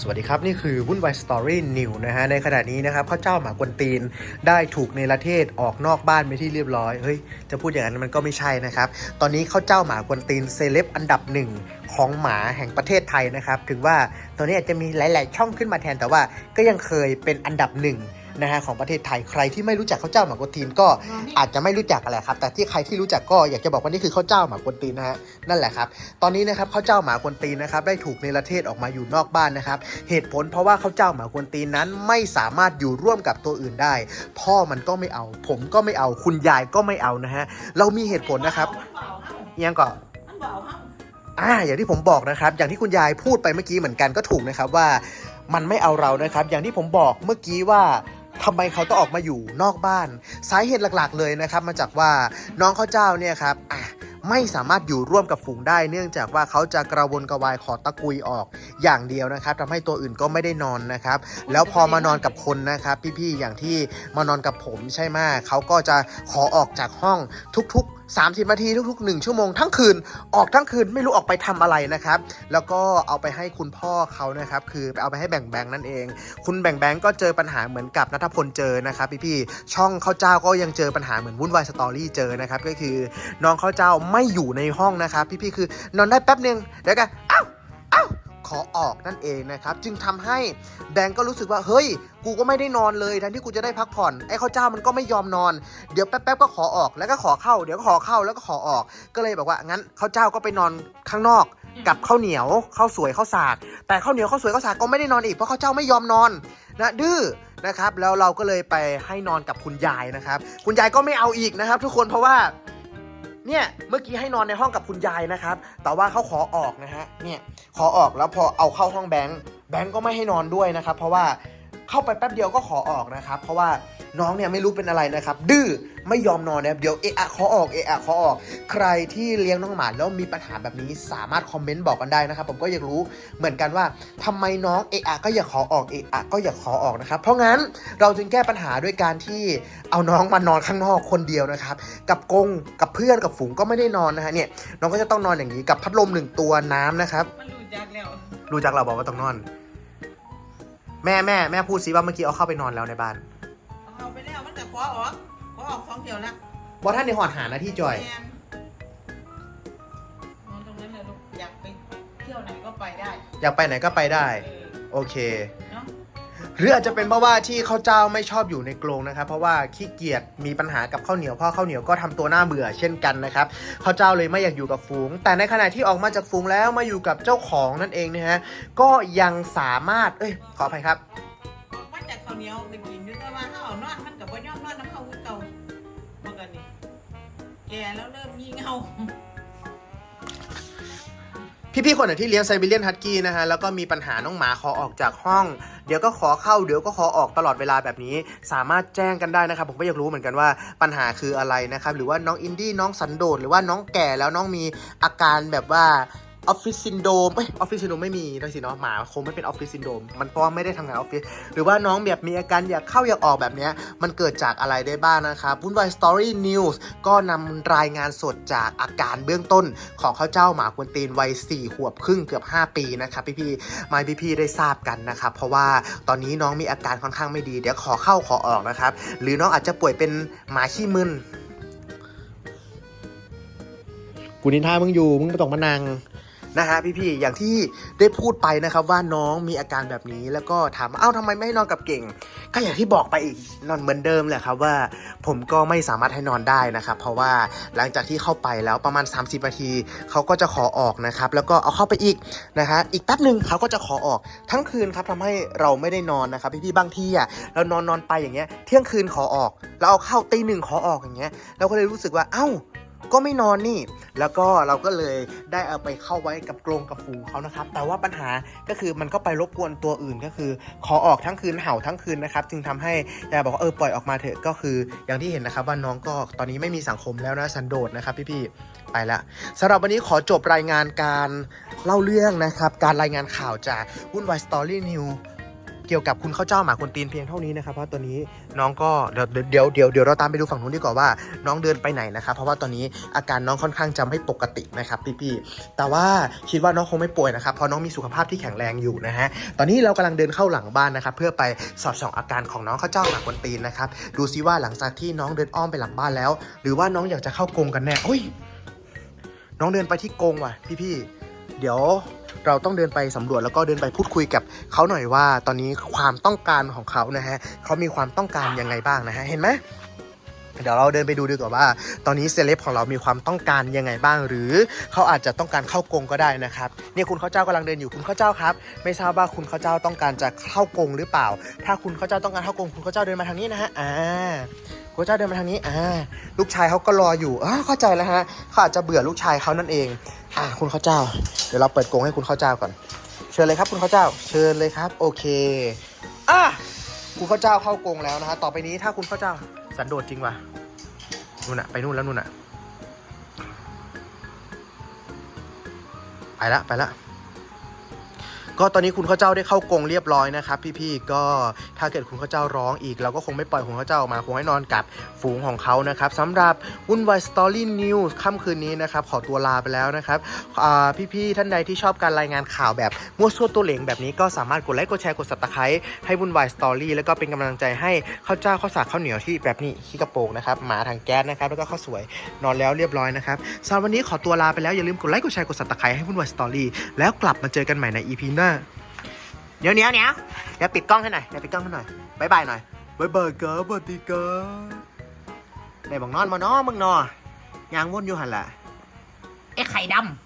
สวัสดีครับ นี่คือวุ่นวายสตอรี่นิวนะฮะ ในขณะนี้นะครับข้าเจ้าหมากวนตีนได้ถูกในประเทศออกนอกบ้านไปที่เรียบร้อย เฮ้ย จะพูดอย่างนั้นมันก็ไม่ใช่นะครับ ตอนนี้ข้าเจ้าหมากวนตีนเซเลบอันดับหนึ่งของหมาแห่งประเทศไทยนะครับ ถึงว่าตอนนี้อาจจะมีหลาย ๆ ช่องขึ้นมาแทนแต่ว่าก็ยังเคยเป็นอันดับหนึ่ง นะฮะของประเทศไทยใครที่ไม่รู้จักข้าวเจ้าหมากวนตีนก็อาจจะไม่รู้จักอะไรครับ แต่ที่ใครที่รู้จักก็อยากจะบอกว่านี่คือข้าวเจ้าหมากวนตีนนะฮะนั่นแหละครับ ตอนนี้นะครับข้าวเจ้าหมากวนตีนนะครับได้ถูกในประเทศออกมาอยู่นอกบ้านนะครับ เหตุผลเพราะว่าข้าวเจ้าหมากวนตีนนั้นไม่สามารถอยู่ร่วมกับตัวอื่นได้ พ่อมันก็ไม่เอา ผมก็ไม่เอาคุณยายก็ไม่เอานะฮะเรามีเหตุผลนะครับมันเบาเฮ้ายังก่อนมันเบาเฮ้าอ่าอย่างที่ผมบอกนะครับ อย่างที่คุณยายพูดไปเมื่อกี้เหมือนกันก็ถูกนะครับว่ามันไม่เอาเรานะครับ อย่างที่ผมบอกเมื่อกี้ว่า ทำไมเขาต้องออกมาอยู่นอกบ้าน สาเหตุหลักๆเลยนะครับ มาจากว่าน้องข้าวเจ้าเนี่ยครับอะไม่สามารถอยู่ร่วมกับฝูงได้ เนื่องจากว่าเขาจะกระวนกระวายขอตะกุยออกอย่างเดียวนะครับทำให้ตัวอื่นก็ไม่ได้นอนนะครับ แล้วพอมานอนกับคนนะครับ พี่ๆอย่างที่มานอนกับผมใช่ไหมเขาก็จะขอออกจากห้องทุกๆ30นาทีทุกๆ 1 ชั่วโมงทั้งคืนออกทั้งคืนไม่รู้ออกไปทำอะไรนะครับ แล้วก็เอาไปให้คุณพ่อเขานะครับ คือเอาไปให้แบ่งแบงนั่นเอง คุณแบ่งแบงก็เจอปัญหาเหมือนกับนัทพลเจอนะครับพี่ๆช่องข้าวเจ้าก็ยังเจอปัญหาเหมือนวุ่นวายสตอรี่เจอนะครับก็คือน้องข้าวเจ้าไม่อยู่ในห้องนะครับ พี่ๆคือนอนได้แป๊บหนึ่งเดี๋ยวกันอ้า ขอออกนั่นเองนะครับ จึงทำให้แบงก์ก็รู้สึกว่าเฮ้ย กูก็ไม่ได้นอนเลยแทนที่กูจะได้พักผ่อนไอ้ข้าวเจ้ามันก็ไม่ยอมนอน เดี๋ยวแป๊บๆก็ขอออกแล้วก็ขอเข้า เดี๋ยวก็ขอเข้าแล้วก็ขอออก ก็เลยบอกว่างั้นข้าวเจ้าก็ไปนอนข้างนอกกับข้าวเหนียวข้าวสวยข้าวสากแต่ข้าวเหนียวข้าวสวยข้าวสากก็ไม่ได้นอนอีกเพราะข้าวเจ้าไม่ยอมนอนนะดื้อนะครับแล้วเราก็เลยไปให้นอนกับคุณยายนะครับ คุณยายก็ไม่เอาอีกนะครับ ทุกคนเพราะว่า เนี่ยเมื่อกี้ให้นอนในห้องกับคุณยายนะครับ แต่ว่าเขาขอออกนะฮะเนี่ยขอออกแล้วพอเอาเข้าห้องแบงค์แบงค์ก็ไม่ให้นอนด้วยนะครับ เพราะว่า เข้าไปแป๊บเดียวก็ขอออกนะครับ เพราะว่าน้องเนี่ยไม่รู้เป็นอะไรนะครับ ดื้อไม่ยอมนอนนะครับเดี๋ยวเอะอะขอออกเอะอะขอออก ใครที่เลี้ยงน้องหมาแล้วมีปัญหาแบบนี้สามารถคอมเมนต์บอกกันได้นะครับ ผมก็อยากรู้เหมือนกันว่าทำไมน้องเอะอะก็อยากขอออกเอะอะก็อยากขอออกนะครับ เพราะงั้นเราจึงแก้ปัญหาด้วยการที่เอาน้องมานอนข้างนอกคนเดียวนะครับ กับกงกับเพื่อนกับฝูงก็ไม่ได้นอนนะฮะเนี่ยน้องก็จะต้องนอนอย่างนี้กับพัดลมหนึ่งตัวน้ำนะครับมันดูจักแล้วรู้จักเราบอกว่าต้องนอน แม่แม่แม่พูดซิว่าเมื่อกี้เอาเข้าไปนอนแล้วในบ้านเอาไปแล้วมันจะขอออกขอออกสองเที่ยวละบอท่านในหอดหานะที่จอย แม่นนอนตรงนั้นเลยลูกอยากไปเที่ยวไหนก็ไปได้อยากไปไหนก็ไปได้ เออ โอเคเนาะ หรืออาจจะเป็นเพราะว่าที่ข้าวเจ้าไม่ชอบอยู่ในกรงนะครับ เพราะว่าขี้เกียจมีปัญหากับข้าวเหนียวเพราะข้าวเหนียวก็ทำตัวน่าเบื่อเช่นกันนะครับข้าวเจ้าเลยไม่อยากอยู่กับฝูง แต่ในขณะที่ออกมาจากฝูงแล้วมาอยู่กับเจ้าของนั่นเองนะฮะก็ยังสามารถเอ้ยขออภัยครับออกมาจากข้าวเหนียวไปกินอยู่แต่ว่าถ้าเอานอนมันกับว่ายอมนอนน้ำข้าคือเก่าเมื่อกันนี่แก่แล้วเริ่มยีเงา พี่ๆคนไหนที่เลี้ยงไซบีเรียนฮัสกี้นะฮะแล้วก็มีปัญหาน้องหมาขอออกจากห้อง เดี๋ยวก็ขอเข้าเดี๋ยวก็ขอออกตลอดเวลาแบบนี้ สามารถแจ้งกันได้นะครับ ผมก็อยากรู้เหมือนกันว่าปัญหาคืออะไรนะครับ หรือว่าน้องอินดี้น้องสันโดษหรือว่าน้องแก่แล้วน้องมีอาการแบบว่า ออฟฟิศซินโดมเอ้ยออฟฟิศซินโดมไม่มีด้สิเนาะหมาคงไม่เป็นออฟฟิศซินโดมมันเพราะว่าไม่ได้ทำงานออฟฟิศหรือว่าน้องแบบมีอาการอยากเข้าอยากออกแบบเนี้ยมันเกิดจากอะไรได้บ้างนะครับวุ่นวายสตอรี่นิวส์ก็นำรายงานสดจากอาการเบื้องต้นของข้าวเจ้าหมากวนตีนวัย4ขวบครึ่งเกือบ 5 ปีนะครับพี่ๆมาพี่ๆได้ทราบกันนะครับเพราะว่าตอนนี้น้องมีอาการค่อนข้างไม่ดีเดี๋ยวขอเข้าขอออกนะครับหรือน้องอาจจะป่วยเป็นหมาขี้มึนกูนินทามึงอยู่มึงไม่ต้องมานัง นะฮะพี่ๆอย่างที่ได้พูดไปนะครับว่าน้องมีอาการแบบนี้แล้วก็ถามเอ้าทำไมไม่ให้นอนกับเก่ง ก็อย่างที่บอกไปอีกนอนเหมือนเดิมแหละครับว่า ผมก็ไม่สามารถให้นอนได้นะครับ เพราะว่าหลังจากที่เข้าไปแล้วประมาณ 30นาทีเขาก็จะขอออกนะครับ แล้วก็เอาเข้าไปอีกนะฮะอีกแป๊บหนึ่งเขาก็จะขอออกทั้งคืนครับทำให้เราไม่ได้นอนนะครับ พี่ๆบางทีอะเรานอนนอนไปอย่างเงี้ยเที่ยงคืนขอออกแล้วเอาเข้าตีหนึ่งขอออกอย่างเงี้ยเราก็เลยรู้สึกว่าเอ้าก็ไม่นอนนี่ แล้วก็เราก็เลยได้เอาไปเข้าไว้กับกรงกับฝูงเขานะครับ แต่ว่าปัญหาก็คือมันก็ไปรบกวนตัวอื่นก็คือ ขอออกทั้งคืนเห่าทั้งคืนนะครับ จึงทำให้ยายบอกว่าเออปล่อยออกมาเถอะก็คือ อย่างที่เห็นนะครับว่าน้องก็ตอนนี้ไม่มีสังคมแล้วนะสันโดษนะครับพี่ๆไปละสำหรับวันนี้ขอจบรายงานการเล่าเรื่องนะครับ การรายงานข่าวจากวุ่นวายสตอรี่นิว เกี่ยวกับคุณข้าวเจ้าหมาคนตีนเพียงเท่านี้นะครับเพราะตอนนี้น้องก็เดี๋ยวเดี๋ยวเดี๋ยวเดี๋ยวเราตามไปดูฝั่งนู้นดีกว่าว่าน้องเดินไปไหนนะครับเพราะว่าตอนนี้อาการน้องค่อนข้างจะไม่ปกตินะครับพี่ๆแต่ว่าคิดว่าน้องคงไม่ป่วยนะครับเพราะน้องมีสุขภาพที่แข็งแรงอยู่นะฮะตอนนี้เรากำลังเดินเข้าหลังบ้านนะครับเพื่อไปสอดส่องอาการของน้องข้าวเจ้าหมาคนตีนนะครับดูซิว่าหลังจากที่น้องเดินอ้อมไปหลังบ้านแล้ว หรือว่าน้องอยากจะเข้ากรงกันแน่อุ้ยน้องเดินไปที่กรงว่ะพี่ๆเดี๋ยว เราต้องเดินไปสำรวจแล้วก็เดินไปพูดคุยกับเขาหน่อยว่า ตอนนี้ความต้องการของเขานะฮะเขามีความต้องการยังไงบ้างนะฮะเห็นไหมเดี๋ยวเราเดินไปดูดีกว่าว่า ตอนนี้เซเลบของเรามีความต้องการยังไงบ้าง หรือเขาอาจจะต้องการเข้ากรงก็ได้นะครับเนี่ยคุณข้าเจ้ากำลังเดินอยู่คุณข้าเจ้าครับ ไม่ทราบว่าคุณข้าเจ้าต้องการจะเข้ากรงหรือเปล่า ถ้าคุณข้าเจ้าต้องการเข้ากรงคุณข้าเจ้าเดินมาทางนี้นะฮะอ่าคุณข้าเจ้าเดินมาทางนี้อ่าลูกชายเขาก็รออยู่อ่าเข้าใจแล้วฮะเขาอาจจะเบื่อลูกชายเขานั่นเอง อะคุณข้าวเจ้า เดี๋ยวเราเปิดกรงให้คุณข้าวเจ้าก่อน เชิญเลยครับคุณข้าวเจ้า เชิญเลยครับ โอเคอะคุณข้าวเจ้าเข้ากรงแล้วนะฮะต่อไปนี้ถ้าคุณข้าวเจ้า สันโดษจริงว่ะนู่นอะไปนู่นแล้วนู่นอะไปละไปละ ก็ตอนนี้คุณข้าเจ้าได้เข้ากรงเรียบร้อยนะครับ พี่ๆก็ถ้าเกิดคุณข้าเจ้าร้องอีก เราก็คงไม่ปล่อยคุณข้าเจ้าออกมาคงให้นอนกับฝูงของเขานะครับสำหรับวุ่นวายสตอรี่นิวส์ค่ำคืนนี้นะครับขอตัวลาไปแล้วนะครับพี่ๆท่านใดที่ชอบการรายงานข่าวแบบมั่วซั่วตัวเหลงแบบนี้ก็สามารถกดไลค์กดแชร์กด subscribe ให้วุ่นวายสตอรี่แล้วก็เป็นกำลังใจให้ข้าวเจ้าข้าวสากข้าวเหนียวที่แบบนี้ขี้กระโปรงนะครับหมาทางแก๊สนะครับแล้วก็ข้าวสวยนอนแล้วเรียบร้อยนะครับสำหรับวันนี้ขอตัวลาไปแล้วอย่าลืมกดไลค์กดแชร์กด subscribe ให้วุ่นวายสตอรี่แล้วกลับมาเจอกันใหม่ใน EP หน้าเดี๋ยวเนี้ยเนี้ยเดี๋ยวปิดกล้องให้หน่อยเดี๋ยวปิดกล้องให้หน่อยบายบายหน่อยบายบายครับสวัสดีครับได้บองนอนมาเนาะมึงเนอยางวนอยู่หันละไอ้ไข่ดำ